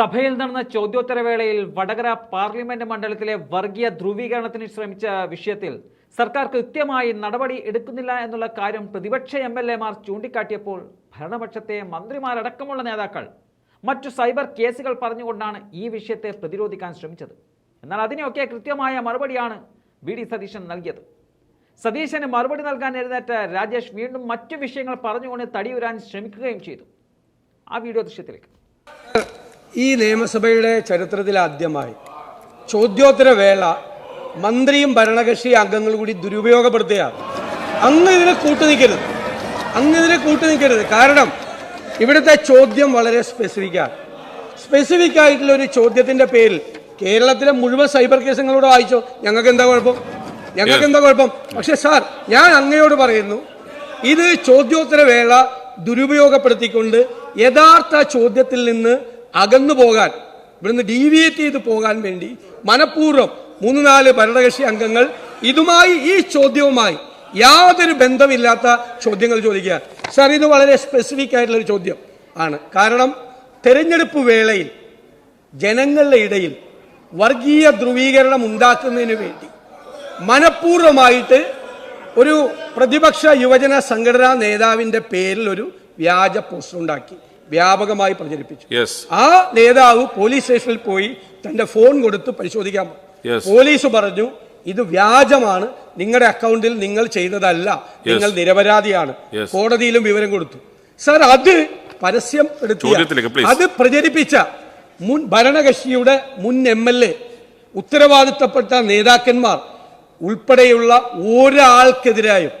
സഭയിൽ നടന്ന ചോദ്യോത്തരവേളയിൽ വടകര പാർലമെന്റ് മണ്ഡലത്തിലെ വർഗീയ ധ്രുവീകരണത്തിന് ശ്രമിച്ച വിഷയത്തിൽ സർക്കാർ കൃത്യമായി നടപടി എടുക്കുന്നില്ല എന്നുള്ള കാര്യം പ്രതിപക്ഷ എം എൽ എമാർ ചൂണ്ടിക്കാട്ടിയപ്പോൾ ഭരണപക്ഷത്തെ മന്ത്രിമാരടക്കമുള്ള നേതാക്കൾ മറ്റു സൈബർ കേസുകൾ പറഞ്ഞുകൊണ്ടാണ് ഈ വിഷയത്തെ പ്രതിരോധിക്കാൻ ശ്രമിച്ചത്. എന്നാൽ അതിനെയൊക്കെ കൃത്യമായ മറുപടിയാണ് വി ഡി സതീശൻ നൽകിയത്. സതീശന് മറുപടി നൽകാൻ എഴുന്നേറ്റ രാജേഷ് വീണ്ടും മറ്റു വിഷയങ്ങൾ പറഞ്ഞുകൊണ്ട് തടിയുരാൻ ശ്രമിക്കുകയും ചെയ്തു. ആ വീഡിയോ ദൃശ്യത്തിലേക്ക്. ഈ നിയമസഭയുടെ ചരിത്രത്തിൽ ആദ്യമായി ചോദ്യോത്തര വേള മന്ത്രിയും ഭരണകക്ഷി അംഗങ്ങളും കൂടി ദുരുപയോഗപ്പെടുത്തുകയാണ്. അങ്ങ് ഇതിനെ കൂട്ടുനിൽക്കരുത്. അങ്ങ് ഇതിനെ കൂട്ടുനിൽക്കരുത്. കാരണം ഇവിടുത്തെ ചോദ്യം വളരെ സ്പെസിഫിക്കാണ് സ്പെസിഫിക് ആയിട്ടുള്ള ഒരു ചോദ്യത്തിന്റെ പേരിൽ കേരളത്തിലെ മുഴുവൻ സൈബർ കേസുകളോട് വായിച്ചോ? ഞങ്ങൾക്ക് എന്താ കുഴപ്പം? ഞങ്ങൾക്ക് എന്താ കുഴപ്പം? പക്ഷെ സാർ ഞാൻ അങ്ങയോട് പറയുന്നു ഇത് ചോദ്യോത്തരവേള ദുരുപയോഗപ്പെടുത്തിക്കൊണ്ട് യഥാർത്ഥ ചോദ്യത്തിൽ നിന്ന് അകന്നു പോകാൻ ഇവിടുന്ന് ഡീവിയേറ്റ് ചെയ്ത് പോകാൻ വേണ്ടി മനഃപൂർവം മൂന്ന് നാല് ഭരണകക്ഷി അംഗങ്ങൾ ഇതുമായി ഈ ചോദ്യവുമായി യാതൊരു ബന്ധമില്ലാത്ത ചോദ്യങ്ങൾ ചോദിക്കുക. സാർ ഇത് വളരെ സ്പെസിഫിക് ആയിട്ടുള്ള ഒരു ചോദ്യം ആണ്. കാരണം തെരഞ്ഞെടുപ്പ് വേളയിൽ ജനങ്ങളുടെ ഇടയിൽ വർഗീയ ധ്രുവീകരണം ഉണ്ടാക്കുന്നതിന് വേണ്ടി മനഃപൂർവമായിട്ട് ഒരു പ്രതിപക്ഷ യുവജന സംഘടനാ നേതാവിന്റെ പേരിൽ ഒരു വ്യാജ പോസ്റ്റർ ഉണ്ടാക്കി. വ്യാപകമായി പ്രചരിപ്പിച്ചു. ആ നേതാവ് പോലീസ് സ്റ്റേഷനിൽ പോയി തന്റെ ഫോൺ കൊടുത്ത് പരിശോധിക്കാൻ പോലീസ് പറഞ്ഞു ഇത് വ്യാജമാണ്. നിങ്ങളുടെ അക്കൗണ്ടിൽ നിങ്ങൾ ചെയ്തതല്ല. നിങ്ങൾ നിരപരാധിയാണ്. കോടതിയിലും വിവരം കൊടുത്തു. സർ അത് പരസ്യം അത് പ്രചരിപ്പിച്ച മുൻ ഭരണകക്ഷിയുടെ മുൻ എം എൽ എ ഉത്തരവാദിത്തപ്പെട്ട നേതാക്കന്മാർ ഉൾപ്പെടെയുള്ള ഒരാൾക്കെതിരായും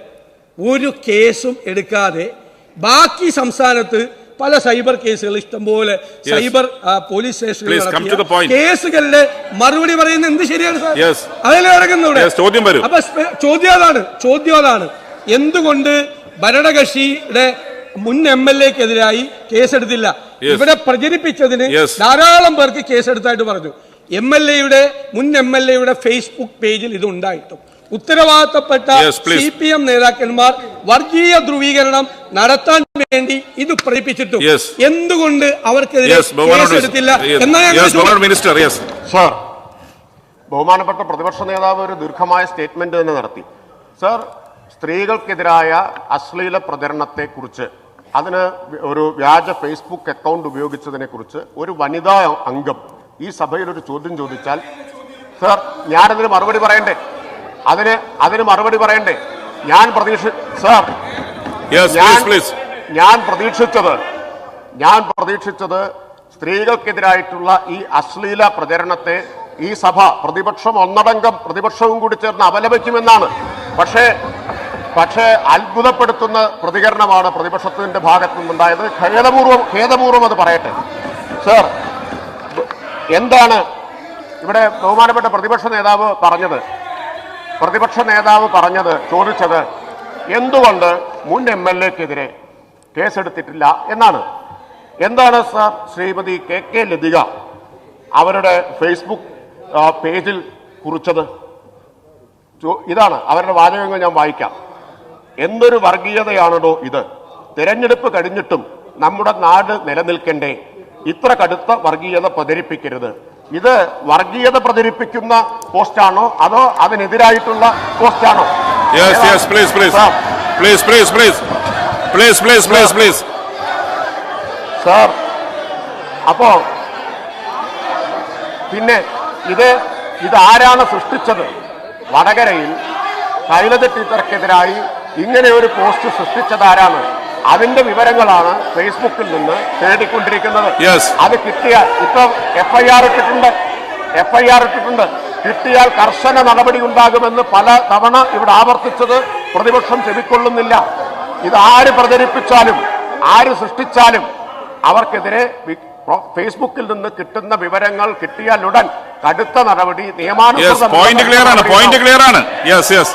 ഒരു കേസും എടുക്കാതെ ബാക്കി സംസ്ഥാനത്ത് പല സൈബർ കേസുകൾ ഇഷ്ടംപോലെ സൈബർ പോലീസ് സ്റ്റേഷനിൽ. കേസുകളുടെ മറുപടി പറയുന്ന എന്ത് ശരിയാണ് സാർ? Yes, ചോദ്യം വരും. അപ്പൊ ചോദ്യം അതാണ് ചോദ്യം അതാണ്. എന്തുകൊണ്ട് ഭരണകക്ഷിയുടെ മുൻ എം എൽ എക്കെതിരായി കേസെടുത്തില്ല. ഇവിടെ പ്രചരിപ്പിച്ചതിന്. ധാരാളം പേർക്ക് കേസെടുത്തായിട്ട് പറഞ്ഞു. എം എൽ എയുടെ മുൻ എം എൽ എയുടെ ഫേസ്ബുക്ക് പേജിൽ ഇത് ഉണ്ടായിട്ടും. ഉത്തരവാദിത്തപ്പെട്ട സി പി എം നേതാക്കന്മാർ വർഗീയ ധ്രുവീകരണം നടത്താൻ വേണ്ടി ഇത് പ്രതിപ്പിച്ചിട്ടു. എന്തുകൊണ്ട് അവർക്കെതിരെ യെസ് ബഹുമാനോട് കേസെടുത്തില്ല Yes. എന്നാ ഞാൻ Yes, ചോദിച്ചത്. ബഹുമാനോട് മിനിസ്റ്റർ യെസ് സർ ബഹുമാനപ്പെട്ട പ്രതിപക്ഷ നേതാവ് ഒരു ദീർഘമായ സ്റ്റേറ്റ്മെന്റ് തന്നെ നടത്തി. സർ സ്ത്രീകൾക്കെതിരായ അശ്ലീല പ്രചരണത്തെ കുറിച്ച് അതിന് ഒരു വ്യാജ ഫേസ്ബുക്ക് അക്കൗണ്ട് ഉപയോഗിച്ചതിനെ കുറിച്ച് ഒരു വനിതാ അംഗം ഈ സഭയിൽ ഒരു ചോദ്യം ചോദിച്ചാൽ സർ ഞാനതിന് മറുപടി പറയണ്ടേ? അതിന് അതിന് മറുപടി പറയണ്ടേ? ഞാൻ പ്രതീക്ഷ സർ ഞാൻ പ്ലീസ് ഞാൻ പ്രതീക്ഷിച്ചത് ഞാൻ പ്രതീക്ഷിച്ചത് സ്ത്രീകൾക്കെതിരായിട്ടുള്ള ഈ അശ്ലീല പ്രചരണത്തെ ഈ സഭ പ്രതിപക്ഷം ഒന്നടങ്കം പ്രതിപക്ഷവും കൂടി ചേർന്ന് അപലപിക്കുമെന്നാണ്. പക്ഷേ പക്ഷേ അത്ഭുതപ്പെടുത്തുന്ന പ്രതികരണമാണ് പ്രതിപക്ഷത്തിന്റെ ഭാഗത്തു നിന്നുണ്ടായത് ഖേദപൂർവം ഖേദപൂർവം അത് പറയട്ടെ. സർ എന്താണ് ഇവിടെ ബഹുമാനപ്പെട്ട പ്രതിപക്ഷ നേതാവ് പറഞ്ഞത്? പ്രതിപക്ഷ നേതാവ് പറഞ്ഞത് ചോദിച്ചത് എന്തുകൊണ്ട് മുൻ എം എൽ എക്കെതിരെ കേസെടുത്തിട്ടില്ല എന്നാണ്. എന്താണ് sir Shrimati K K Lathika അവരുടെ ഫേസ്ബുക്ക് പേജിൽ കുറിച്ചത്? ഇതാണ്. അവരുടെ വാചകങ്ങൾ ഞാൻ വായിക്കാം. എന്തൊരു വർഗീയതയാണോ ഇത്. തെരഞ്ഞെടുപ്പ് കഴിഞ്ഞിട്ടും നമ്മുടെ നാട് നിലനിൽക്കണ്ടേ. ഇത്ര കടുത്ത വർഗീയത പ്രചരിപ്പിക്കരുത്. ഇത് വർഗീയത പ്രചരിപ്പിക്കുന്ന പോസ്റ്റാണോ? അതോ അതിനെതിരായിട്ടുള്ള പോസ്റ്റാണോ? Please please please please please please please please please sir അപ്പോ പിന്നെ ഇത് ഇത് ആരാണ് സൃഷ്ടിച്ചത്? വടകരയിൽ ശൈലജ ടീച്ചർക്കെതിരായി ഇങ്ങനെ ഒരു പോസ്റ്റ് സൃഷ്ടിച്ചത് ആരാണ്? അതിന്റെ വിവരങ്ങളാണ് ഫേസ്ബുക്കിൽ നിന്ന് തേടിക്കൊണ്ടിരിക്കുന്നത്. അത് കിട്ടിയാൽ ഇപ്പൊ എഫ്ഐആർ ഇട്ടിട്ടുണ്ട്. എഫ്ഐആർ ഇട്ടിട്ടുണ്ട്. കിട്ടിയാൽ കർശന നടപടി ഉണ്ടാകുമെന്ന് പല തവണ ഇവിടെ ആവർത്തിച്ചത് പ്രതിപക്ഷം ചെവിക്കൊള്ളുന്നില്ല. ഇത് ആര് പ്രചരിപ്പിച്ചാലും ആര് സൃഷ്ടിച്ചാലും അവർക്കെതിരെ ഫേസ്ബുക്കിൽ നിന്ന് കിട്ടുന്ന വിവരങ്ങൾ കിട്ടിയാൽ ഉടൻ കടുത്ത നടപടി യെസ്